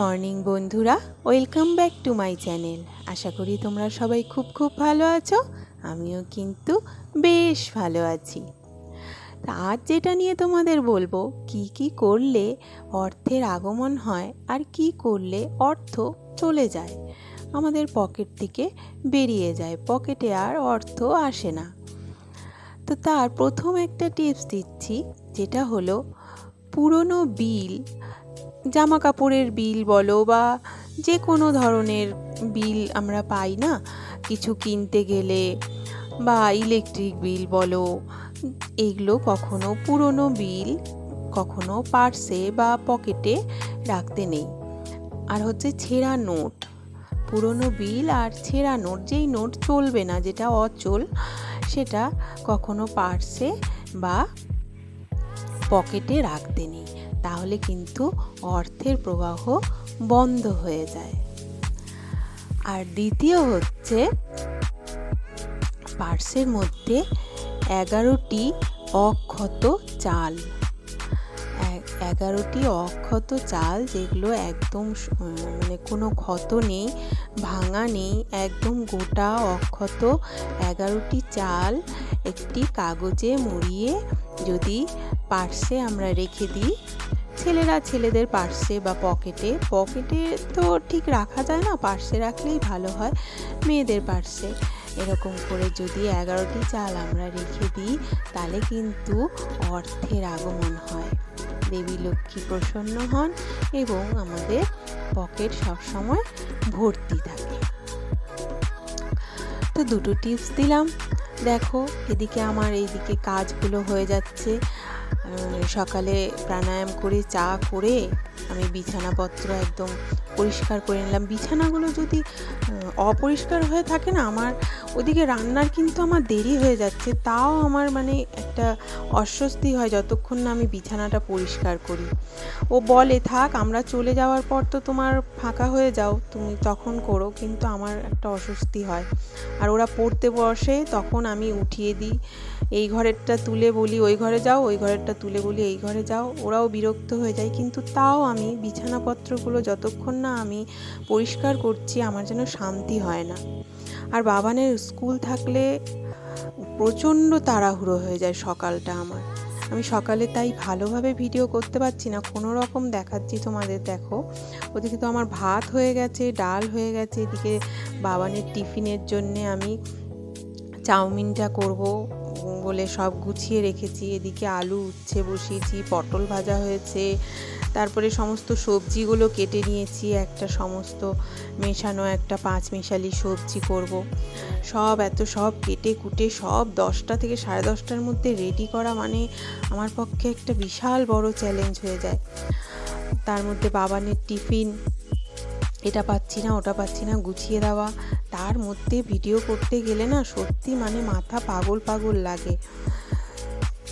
Morning, বন্ধুরা। Welcome back to my channel আশা করি তোমরা সবাই খুব খুব ভালো আছো। আমিও কিন্তু বেশ ভালো আছি। আজ যেটা নিয়ে তোমাদের বলব, কি কি করলে অর্থের আগমন হয় আর কি করলে অর্থ চলে যায়, আমাদের পকেট থেকে বেরিয়ে যায়। পকেটে আর অর্থ আসে না। তো তার প্রথম একটা টিপস দিচ্ছি, যেটা হলো, পুরনো বিল জামা কাপড়ের বিল বলো বা যে কোনো ধরনের বিল আমরা পাই না? কিছু কিনতে গেলে বা ইলেকট্রিক বিল বলো, এগুলো কখনো পুরনো বিল, কখনো পার্সে বা পকেটে রাখতে নেই। আর হচ্ছে ছেঁড়া নোট, পুরনো বিল আর ছেঁড়া নোট, যেই নোট চলবে না, যেটা অচল, সেটা কখনো পার্সে বা পকেটে রাখতে নেই। তাহলে কিন্তু অর্থের প্রবাহ বন্ধ হয়ে যায়। আর দ্বিতীয় হচ্ছে পার্সের মধ্যে এগারোটি অক্ষত চাল। এগারোটি অক্ষত চাল যেগুলো একদম মানে কোনো ক্ষত নেই, ভাঙা নেই, একদম গোটা অক্ষত এগারোটি চাল একটি কাগজে মুড়িয়ে যদি পার্সে আমরা রেখে দিই। ছেলেরা ছেলেদের পার্সে বা পকেটে পকেটে তো ঠিক রাখা যায় না, পার্সে রাখলেই ভালো হয় মেয়েদের পার্সে। এরকম করে যদি এগারোটি চাল আমরা রেখে দিই, তাহলে কিন্তু অর্থের আগমন হয়। দেবী লক্ষ্মী প্রসন্ন হন এবং আমাদের পকেট সবসময় ভর্তি থাকে। তো দুটো টিপস দিলাম। দেখো, এদিকে আমার এইদিকে কাজগুলো হয়ে যাচ্ছে। সকালে প্রাণায়াম করে চা করে আমি বিছানাপত্র একদম পরিষ্কার করে নিলাম। বিছানাগুলো যদি অপরিষ্কার হয়ে থাকে না, আমার ওদিকে রান্নার কিন্তু আমার দেরি হয়ে যাচ্ছে, তাও আমার মানে একটা অস্বস্তি হয় যতক্ষণ না আমি বিছানাটা পরিষ্কার করি। ও বলে, থাক, আমরা চলে যাওয়ার পর তো তোমার ফাঁকা হয়ে যাও, তুমি তখন করো। কিন্তু আমার একটা অস্বস্তি হয়। আর ওরা পড়তে বসে, তখন আমি উঠিয়ে দিই, এই ঘরেরটা তুলে বলি, ওই ঘরে যাও, ওই ঘরেরটা তুলে বলি, এই ঘরে যাও। ওরাও বিরক্ত হয়ে যায়, কিন্তু তাও আমি বিছানাপত্রগুলো যতক্ষণ না আমি পরিষ্কার করছি, আমার যেন শান্তি হয় না। আর বাবানের স্কুল থাকলে প্রচণ্ড তাড়াহুড়ো হয়ে যায় সকালটা আমার। আমি সকালে তাই ভালোভাবে ভিডিও করতে পারছি না। কোনো রকম দেখাচ্ছি তোমাদের, দেখো। ওদিকে তো আমার ভাত হয়ে গেছে, ডাল হয়ে গেছে। এদিকে বাবানের টিফিনের জন্যে আমি চাউমিনটা করব। বলে সব গুছিয়ে রেখেছি। এদিকে আলু উচ্ছে বসিয়েছি, পটল ভাজা হয়েছে। তারপরে সমস্ত সবজিগুলো কেটে নিয়েছি। একটা সমস্ত মেশানো, একটা পাঁচ মেশালি সবজি করব। সব এত সব কেটে কুটে সব দশটা থেকে সাড়ে দশটার মধ্যে রেডি করা মানে আমার পক্ষে একটা বিশাল বড় চ্যালেঞ্জ হয়ে যায়। তার মধ্যে বাবানের টিফিন এটা পাচ্ছি না, ওটা পাচ্ছি না, গুছিয়ে দেওয়া। তার মধ্যে ভিডিও করতে গেলে না সত্যি মানে মাথা পাগল পাগল লাগে।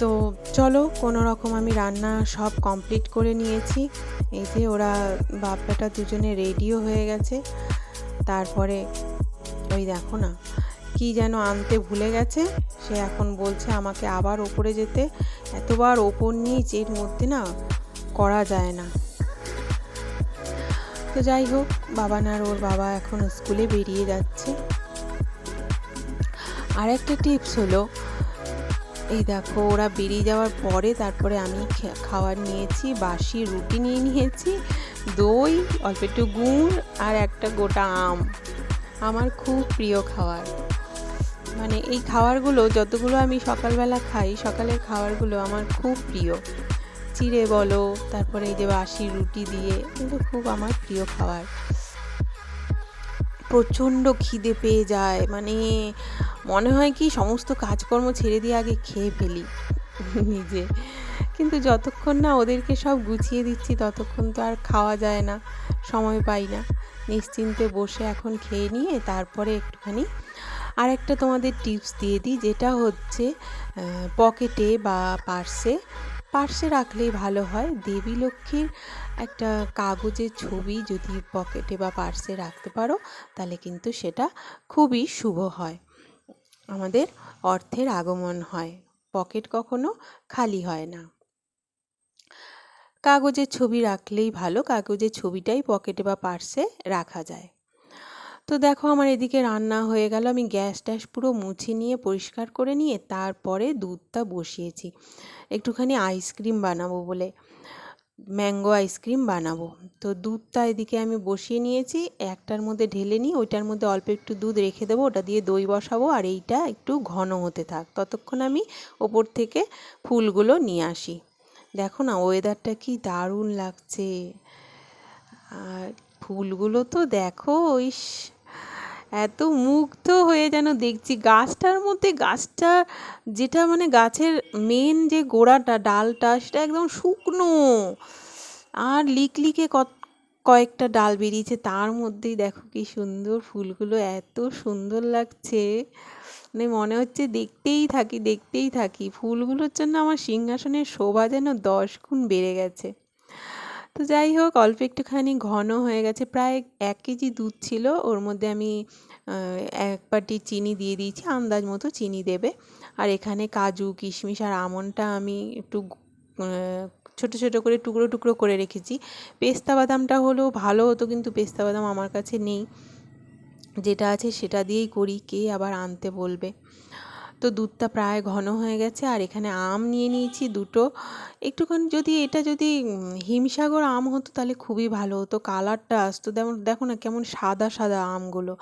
তো চলো কোনো রকম আমি রান্না সব কমপ্লিট করে নিয়েছি। এই যে ওরা বাপ বেটা দুজনে রেডিও হয়ে গেছে। তারপরে ওই দেখো না, কি যেন আনতে ভুলে গেছে। সে এখন বলছে আমাকে আবার ওপরে যেতে। এতবার ওপর নিচ, এর মধ্যে না করা যায় না। তো যাই হোক, বাবা আর ওর বাবা এখন স্কুলে বেরিয়ে যাচ্ছে। আর একটা টিপস হলো, এই দেখো, ওরা বেরিয়ে যাওয়ার পরে তারপরে আমি খে- খাবার নিয়েছি, বাসি, রুটি নিয়ে নিয়েছি, দই, অল্প একটু গুড় আর একটা গোটা আম। আমার খুব প্রিয় খাবার। মানে এই খাবারগুলো, যতগুলো আমি সকালবেলা খাই, সকালের খাবারগুলো আমার খুব প্রিয়। চিড়ে বলো, তারপরে এই যে বাসি রুটি দিয়ে, এগুলো খুব আমার প্রিয় খাবার। প্রচণ্ড খিদে পেয়ে যায় মানে মনে হয় কি সমস্ত কাজকর্ম ছেড়ে দিয়ে আগে খেয়ে ফেলি নিজে। কিন্তু যতক্ষণ না ওদেরকে সব গুছিয়ে দিচ্ছি, ততক্ষণ তো আর খাওয়া যায় না, সময় পাই না। নিশ্চিন্তে বসে এখন খেয়ে নিয়ে তারপরে একটুখানি আর একটা তোমাদের টিপস দিয়ে দিই, যেটা হচ্ছে পকেটে বা পার্সে পার্সে রাখলেই ভালো হয়। দেবী লক্ষ্মীর একটা কাগজের ছবি যদি পকেটে বা পার্সে রাখতে পারো, তাহলে কিন্তু সেটা খুবই শুভ হয়। আমাদের অর্থের আগমন হয়। পকেট কখনো খালি হয় না। কাগজের ছবি রাখলেই ভালো। কাগজের ছবিটাই পকেটে বা পার্সে রাখা যায়। তো দেখো আমার এদিকে রান্না হয়ে গেল। আমি গ্যাস ট্যাস পুরো মুছে নিয়ে পরিষ্কার করে নিয়ে তারপরে দুধটা বসিয়েছি। একটুখানি আইসক্রিম বানাবো বলে, ম্যাঙ্গো আইসক্রিম বানাবো। তো দুধটা এদিকে আমি বসিয়ে নিয়েছি, একটার মধ্যে ঢেলে নিই ওইটার মধ্যে অল্প একটু দুধ রেখে দেবো, ওটা দিয়ে দই বসাবো আর এইটা একটু ঘন হতে থাক। ততক্ষণ আমি ওপর থেকে ফুলগুলো নিয়ে আসি। দেখো না, ওয়েদারটা কি দারুণ লাগছে। আর ফুলগুলো তো দেখো, ইস। এত মুগ্ধ হয়ে যেন দেখছি। গাছটার মধ্যে গাছটা যেটা মানে গাছের মেন যে গোড়াটা, ডালটা, সেটা একদম শুকনো। আর লিকলিকে কয়েকটা ডাল বেরিয়েছে, তার মধ্যেই দেখো কি সুন্দর ফুলগুলো, এত সুন্দর লাগছে। মানে মনে হচ্ছে দেখতেই থাকি দেখতেই থাকি। ফুলগুলোর জন্য আমার সিংহাসনের শোভা যেন দশ গুণ বেড়ে গেছে। তো যাই হোক, অল্প একটুখানি ঘন হয়ে গেছে। প্রায় এক কেজি দুধ ছিল। ওর মধ্যে আমি এক বাটি চিনি দিয়ে দিয়েছি, আন্দাজ মতো চিনি দেবে। আর এখানে কাজু, কিশমিশ আর আমনটা আমি একটু ছোটো ছোটো করে টুকরো টুকরো করে রেখেছি। পেস্তা বাদামটা হলেও ভালো হতো, কিন্তু পেস্তা বাদাম আমার কাছে নেই। যেটা আছে সেটা দিয়েই করি। কে আবার আনতে বলবে? তো দুধটা প্রায় ঘন হয়ে গেছে, আর এখানে আম নিয়ে নিয়েছি দুটো। একটুখানি যদি এটা যদি হিমসাগর আম হতো তাহলে খুবই ভালো হতো। কালারটা আসতো যেমন দেখো না কেমন সাদা সাদা আমগুলো।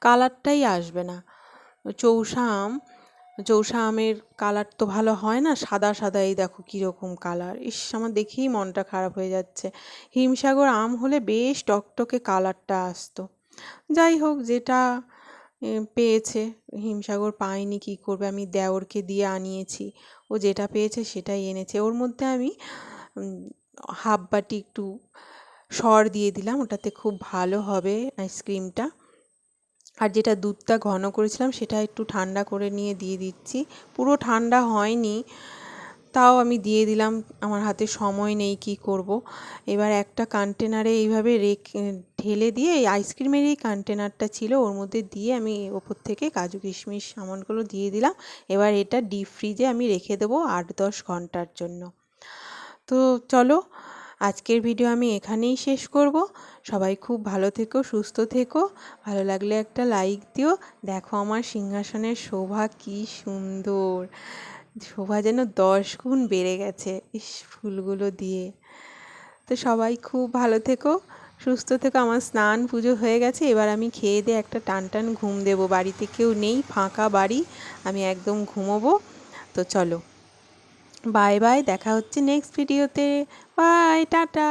কালারটাই আসবে না। চৌষা আম, চৌষা আমের কালার তো ভালো হয় না, সাদা সাদা এই দেখো কীরকম কালার। ইস, আমার দেখেই মনটা খারাপ হয়ে যাচ্ছে। হিমসাগর আম হলে বেশ টকটকে কালারটা আসতো। যাই হোক, যেটা পেয়েছে। হিমসাগর পায়নি, কী করবে? আমি দেওরকে দিয়ে আনিয়েছি। ও যেটা পেয়েছে সেটাই এনেছে। ওর মধ্যে আমি হাফ বাটি একটু সর দিয়ে দিলাম। ওটাতে খুব ভালো হবে আইসক্রিমটা। আর যেটা দুধটা ঘন করেছিলাম সেটা একটু ঠান্ডা করে নিয়ে দিয়ে দিচ্ছি। পুরো ঠান্ডা হয়নি। তাও আমি দিয়ে দিলাম। আমার হাতে সময় নেই, কি করব? এবার একটা কন্টেনারে এইভাবে রেখে ঢেলে দিয়ে এই আইসক্রিমের এই কন্টেনারটা ছিল, ওর মধ্যে দিয়ে আমি ওপর থেকে কাজু কিশমিশ সামানগুলো দিয়ে দিলাম। এবার এটা ডিপ ফ্রিজে আমি রেখে দেবো আট দশ ঘণ্টার জন্য। তো চলো, আজকের ভিডিও আমি এখানেই শেষ করব। সবাই খুব ভালো থেকো, সুস্থ থেকো। ভালো লাগলে একটা লাইক দিও। দেখো আমার সিংহাসনের শোভা কি সুন্দর। শোভা যেন দশ গুণ বেড়ে গেছে, ইস ফুলগুলো দিয়ে। তো সবাই খুব ভালো থেকো। সুস্থ থেকে আমার স্নান পুজো হয়ে গেছে, এবার আমি খেয়ে দিয়ে একটা টান টান ঘুম দেব। বাড়িতে কেউ নেই, ফাঁকা বাড়ি, আমি একদম ঘুমোবো। তো চলো। বাই বাই, দেখা হচ্ছে নেক্সট ভিডিওতে বাই, টাটা।